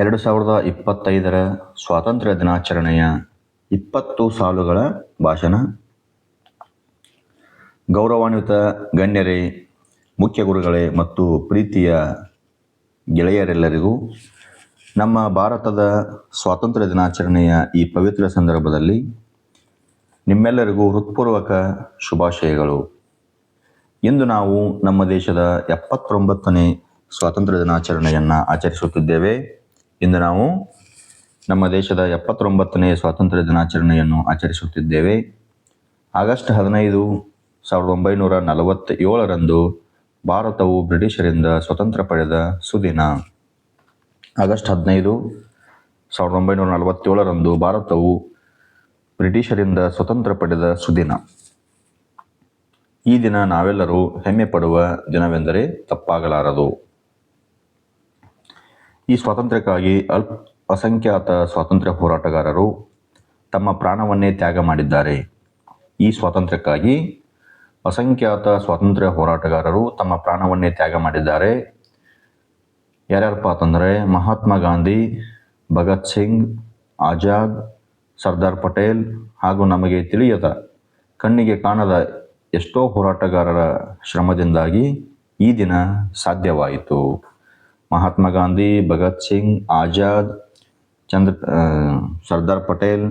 ಎರಡು ಸಾವಿರದ ಇಪ್ಪತ್ತೈದರ ಸ್ವಾತಂತ್ರ್ಯ ದಿನಾಚರಣೆಯ ಇಪ್ಪತ್ತು ಸಾಲುಗಳ ಭಾಷಣ. ಗೌರವಾನ್ವಿತ ಗಣ್ಯರೇ, ಮುಖ್ಯ ಗುರುಗಳೇ ಮತ್ತು ಪ್ರೀತಿಯ ಗೆಳೆಯರೆಲ್ಲರಿಗೂ ನಮ್ಮ ಭಾರತದ ಸ್ವಾತಂತ್ರ್ಯ ದಿನಾಚರಣೆಯ ಈ ಪವಿತ್ರ ಸಂದರ್ಭದಲ್ಲಿ ನಿಮ್ಮೆಲ್ಲರಿಗೂ ಹೃತ್ಪೂರ್ವಕ ಶುಭಾಶಯಗಳು. ಇಂದು ನಾವು ನಮ್ಮ ದೇಶದ ಎಪ್ಪತ್ತೊಂಬತ್ತನೇ ಸ್ವಾತಂತ್ರ್ಯ ದಿನಾಚರಣೆಯನ್ನು ಆಚರಿಸುತ್ತಿದ್ದೇವೆ. ಇಂದು ನಾವು ನಮ್ಮ ದೇಶದ ಎಪ್ಪತ್ತೊಂಬತ್ತನೇ ಸ್ವಾತಂತ್ರ್ಯ ದಿನಾಚರಣೆಯನ್ನು ಆಚರಿಸುತ್ತಿದ್ದೇವೆ. ಆಗಸ್ಟ್ ಹದಿನೈದು ಸಾವಿರದ ಒಂಬೈನೂರ ನಲವತ್ತೇಳರಂದು ಭಾರತವು ಬ್ರಿಟಿಷರಿಂದ ಸ್ವತಂತ್ರ ಪಡೆದ ಸುದಿನ. ಆಗಸ್ಟ್ ಹದಿನೈದು ಸಾವಿರದ ಒಂಬೈನೂರ ನಲವತ್ತೇಳರಂದು ಭಾರತವು ಬ್ರಿಟಿಷರಿಂದ ಸ್ವತಂತ್ರ ಪಡೆದ ಸುದಿನ. ಈ ದಿನ ನಾವೆಲ್ಲರೂ ಹೆಮ್ಮೆ ಪಡುವ ದಿನವೆಂದರೆ ತಪ್ಪಾಗಲಾರದು. ಈ ಸ್ವಾತಂತ್ರ್ಯಕ್ಕಾಗಿ ಅಲ್ಪ ಅಸಂಖ್ಯಾತ ಸ್ವಾತಂತ್ರ್ಯ ಹೋರಾಟಗಾರರು ತಮ್ಮ ಪ್ರಾಣವನ್ನೇ ತ್ಯಾಗ ಮಾಡಿದ್ದಾರೆ. ಈ ಸ್ವಾತಂತ್ರ್ಯಕ್ಕಾಗಿ ಅಸಂಖ್ಯಾತ ಸ್ವಾತಂತ್ರ್ಯ ಹೋರಾಟಗಾರರು ತಮ್ಮ ಪ್ರಾಣವನ್ನೇ ತ್ಯಾಗ ಮಾಡಿದ್ದಾರೆ. ಯಾರ್ಯಾರಪ್ಪ ಅಂತಂದರೆ ಮಹಾತ್ಮ ಗಾಂಧಿ, ಭಗತ್ ಸಿಂಗ್, ಆಜಾದ್, ಸರ್ದಾರ್ ಪಟೇಲ್ ಹಾಗೂ ನಮಗೆ ತಿಳಿಯದ ಕಣ್ಣಿಗೆ ಕಾಣದ ಎಷ್ಟೋ ಹೋರಾಟಗಾರರ ಶ್ರಮದಿಂದಾಗಿ ಈ ದಿನ ಸಾಧ್ಯವಾಯಿತು. ಮಹಾತ್ಮ ಗಾಂಧಿ ಭಗತ್ ಸಿಂಗ್ ಆಜಾದ್ ಚಂದ್ರ ಸರ್ದಾರ್ ಪಟೇಲ್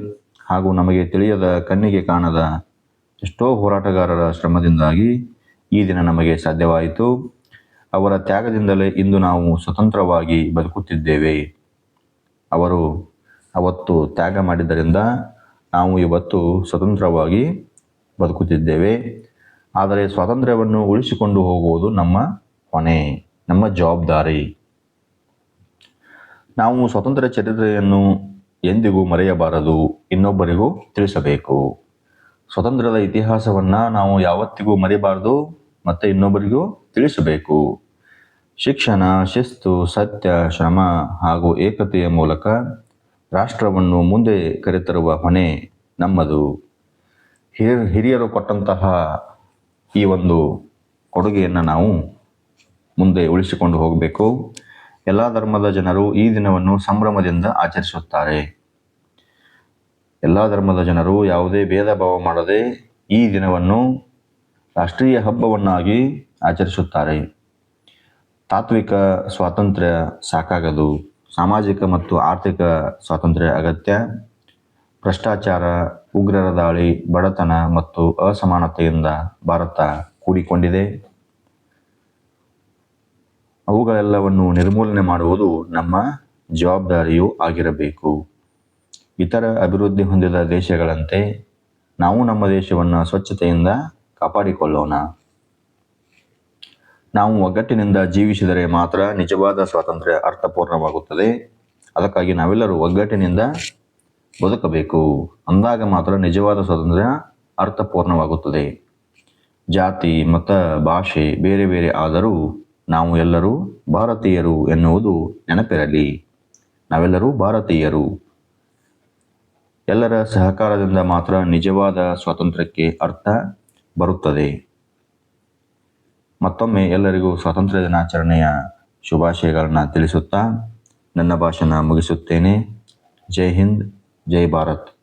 ಹಾಗೂ ನಮಗೆ ತಿಳಿಯದ ಕಣ್ಣಿಗೆ ಕಾಣದ ಎಷ್ಟೋ ಹೋರಾಟಗಾರರ ಶ್ರಮದಿಂದಾಗಿ ಈ ದಿನ ನಮಗೆ ಸಾಧ್ಯವಾಯಿತು. ಅವರ ತ್ಯಾಗದಿಂದಲೇ ಇಂದು ನಾವು ಸ್ವತಂತ್ರವಾಗಿ ಬದುಕುತ್ತಿದ್ದೇವೆ. ಅವರು ಅವತ್ತು ತ್ಯಾಗ ಮಾಡಿದ್ದರಿಂದ ನಾವು ಇವತ್ತು ಸ್ವತಂತ್ರವಾಗಿ ಬದುಕುತ್ತಿದ್ದೇವೆ. ಆದರೆ ಸ್ವಾತಂತ್ರ್ಯವನ್ನು ಉಳಿಸಿಕೊಂಡು ಹೋಗುವುದು ನಮ್ಮ ಹೊಣೆ ನಮ್ಮ ಜವಾಬ್ದಾರಿ. ನಾವು ಸ್ವತಂತ್ರ ಚರಿತ್ರೆಯನ್ನು ಎಂದಿಗೂ ಮರೆಯಬಾರದು, ಇನ್ನೊಬ್ಬರಿಗೂ ತಿಳಿಸಬೇಕು. ಸ್ವತಂತ್ರದ ಇತಿಹಾಸವನ್ನು ನಾವು ಯಾವತ್ತಿಗೂ ಮರೆಯಬಾರದು, ಮತ್ತು ಇನ್ನೊಬ್ಬರಿಗೂ ತಿಳಿಸಬೇಕು. ಶಿಕ್ಷಣ, ಶಿಸ್ತು, ಸತ್ಯ, ಶ್ರಮ ಹಾಗೂ ಏಕತೆಯ ಮೂಲಕ ರಾಷ್ಟ್ರವನ್ನು ಮುಂದೆ ಕರೆತರುವ ಹೊಣೆ ನಮ್ಮದು. ಹಿರಿಯ ಹಿರಿಯರು ಕೊಟ್ಟಂತಹ ಈ ಒಂದು ಕೊಡುಗೆಯನ್ನು ನಾವು ಮುಂದೆ ಉಳಿಸಿಕೊಂಡು ಹೋಗಬೇಕು. ಎಲ್ಲ ಧರ್ಮದ ಜನರು ಈ ದಿನವನ್ನು ಸಂಭ್ರಮದಿಂದ ಆಚರಿಸುತ್ತಾರೆ. ಎಲ್ಲ ಧರ್ಮದ ಜನರು ಯಾವುದೇ ಭೇದ ಭಾವ ಮಾಡದೆ ಈ ದಿನವನ್ನು ರಾಷ್ಟ್ರೀಯ ಹಬ್ಬವನ್ನಾಗಿ ಆಚರಿಸುತ್ತಾರೆ. ತಾತ್ವಿಕ ಸ್ವಾತಂತ್ರ್ಯ ಸಾಕಾಗದು. ಸಾಮಾಜಿಕ ಮತ್ತು ಆರ್ಥಿಕ ಸ್ವಾತಂತ್ರ್ಯ ಅಗತ್ಯ. ಭ್ರಷ್ಟಾಚಾರ, ಉಗ್ರರ ದಾಳಿ, ಬಡತನ ಮತ್ತು ಅಸಮಾನತೆಯಿಂದ ಭಾರತ ಕೂಡಿಕೊಂಡಿದೆ. ಅವುಗಳೆಲ್ಲವನ್ನು ನಿರ್ಮೂಲನೆ ಮಾಡುವುದು ನಮ್ಮ ಜವಾಬ್ದಾರಿಯೂ ಆಗಿರಬೇಕು. ಇತರ ಅಭಿವೃದ್ಧಿ ಹೊಂದಿದ ದೇಶಗಳಂತೆ ನಾವು ನಮ್ಮ ದೇಶವನ್ನು ಸ್ವಚ್ಛತೆಯಿಂದ ಕಾಪಾಡಿಕೊಳ್ಳೋಣ. ನಾವು ಒಗ್ಗಟ್ಟಿನಿಂದ ಜೀವಿಸಿದರೆ ಮಾತ್ರ ನಿಜವಾದ ಸ್ವಾತಂತ್ರ್ಯ ಅರ್ಥಪೂರ್ಣವಾಗುತ್ತದೆ. ಅದಕ್ಕಾಗಿ ನಾವೆಲ್ಲರೂ ಒಗ್ಗಟ್ಟಿನಿಂದ ಬದುಕಬೇಕು. ಅಂದಾಗ ಮಾತ್ರ ನಿಜವಾದ ಸ್ವಾತಂತ್ರ್ಯ ಅರ್ಥಪೂರ್ಣವಾಗುತ್ತದೆ. ಜಾತಿ, ಮತ, ಭಾಷೆ ಬೇರೆ ಬೇರೆ ಆದರೂ ನಾವು ಎಲ್ಲರೂ ಭಾರತೀಯರು ಎನ್ನುವುದು ನೆನಪಿರಲಿ. ನಾವೆಲ್ಲರೂ ಭಾರತೀಯರು. ಎಲ್ಲರ ಸಹಕಾರದಿಂದ ಮಾತ್ರ ನಿಜವಾದ ಸ್ವಾತಂತ್ರ್ಯಕ್ಕೆ ಅರ್ಥ ಬರುತ್ತದೆ. ಮತ್ತೊಮ್ಮೆ ಎಲ್ಲರಿಗೂ ಸ್ವಾತಂತ್ರ್ಯ ದಿನಾಚರಣೆಯ ಶುಭಾಶಯಗಳನ್ನು ತಿಳಿಸುತ್ತಾ ನನ್ನ ಭಾಷಣ ಮುಗಿಸುತ್ತೇನೆ. ಜೈ ಹಿಂದ್, ಜೈ ಭಾರತ್.